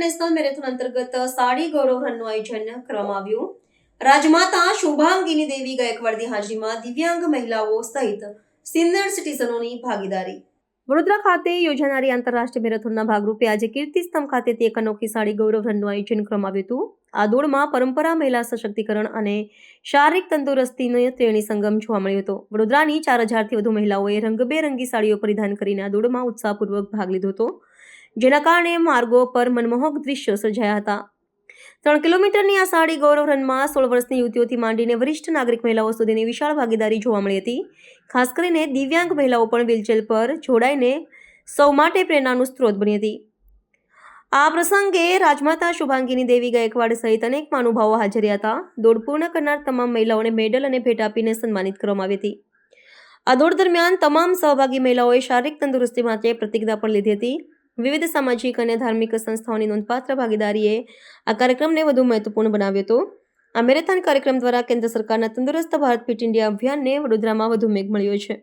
Marathon અંતર્ગત સાડી ગૌરવ આયોજન કરવામાં આવ્યું. રાજમાતા શુભાંગીની દેવી ગાયકવાડની હાજરીમાં દિવ્યાંગ મહિલાઓ સહિત સિનિયર સિટીઝનોની ભાગીદારી. વડોદરા ખાતે યોજાનારી આંતરરાષ્ટ્રીય મેરેથોનના ભાગરૂપે આજે કીર્તિસ્તંભ ખાતે એક અનોખી સાડી ગૌરવ રનનું આયોજન કરવામાં આવ્યું હતું. આ દોડમાં પરંપરા, મહિલા સશક્તિકરણ અને શારીરિક તંદુરસ્તીનો ત્રિવેણી સંગમ જોવા મળ્યો હતો. વડોદરાની ચાર હજારથી વધુ મહિલાઓએ રંગબેરંગી સાડીઓ પરિધાન કરીને આ દોડમાં ઉત્સાહપૂર્વક ભાગ લીધો હતો. જેના કારણે માર્ગો પર મનમોહક દ્રશ્યો સર્જાયા હતા. ત્રણ કિલોમીટરની આ સાડી ગૌરવ રનમાં સોળ વર્ષની યુવતીઓથી માંડીને વરિષ્ઠ નાગરિક મહિલાઓ સુધીની વિશાળ ભાગીદારી જોવા મળી હતી. ખાસ કરીને દિવ્યાંગ મહિલાઓ પણ વ્હીલચેર પર જોડાઈને સૌ માટે પ્રેરણાનું સ્ત્રોત બની હતી. આ પ્રસંગે રાજમાતા શુભાંગીની દેવી ગાયકવાડ સહિત અનેક મહાનુભાવો હાજર હતા. દોડ પૂર્ણ કરનાર તમામ મહિલાઓને મેડલ અને ભેટ આપીને સન્માનિત કરવામાં આવી હતી. આ દોડ દરમિયાન તમામ સહભાગી મહિલાઓએ શારીરિક તંદુરસ્તી માટે પ્રતિજ્ઞા પણ લીધી હતી. વિવિધ સામાજિક અને ધાર્મિક સંસ્થાઓની નોંધપાત્ર ભાગીદારીએ આ કાર્યક્રમને વધુ મહત્વપૂર્ણ બનાવ્યો હતો. આ મેરેથોન કાર્યક્રમ દ્વારા કેન્દ્ર સરકારના તંદુરસ્ત ભારત ફિટ ઇન્ડિયા અભિયાનને વડોદરામાં વધુ મેઘ મળ્યો છે.